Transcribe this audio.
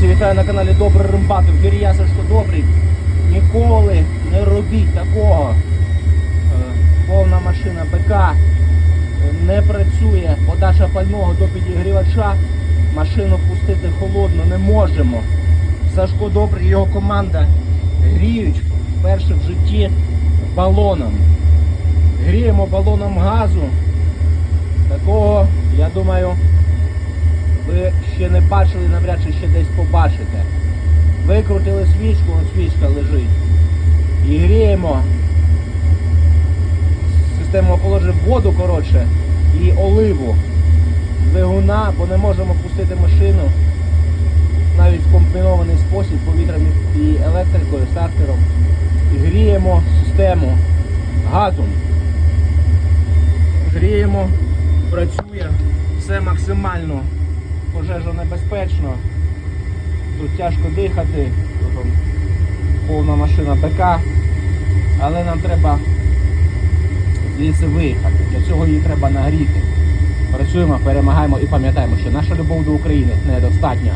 Друзі, вітаю на каналі Добрий Римбатов. Вір'я Сашко Добрий. Ніколи не робіть такого. Е, Повна машина БК е, не працює. Подача пального до підігрівача. Машину пустити холодно не можемо. Сашко Добрий його команда гріють вперше в житті балоном. Гріємо балоном газу. Такого, я думаю, ви ще не бачили, навряд чи ще десь побачите. Викрутили свічку, ось свічка лежить. І гріємо. Систему охолоджує воду, коротше, і оливу двигуна, бо не можемо пустити машину навіть в комбінований спосіб повітрям і електрикою, стартером. І гріємо систему газом. Гріємо, працює, все максимально пожежонебезпечно. Тут тяжко дихати, тут повна машина БК, але нам треба звідси виїхати. Для цього її треба нагріти. Працюємо, перемагаємо і пам'ятаємо, що наша любов до України недостатня.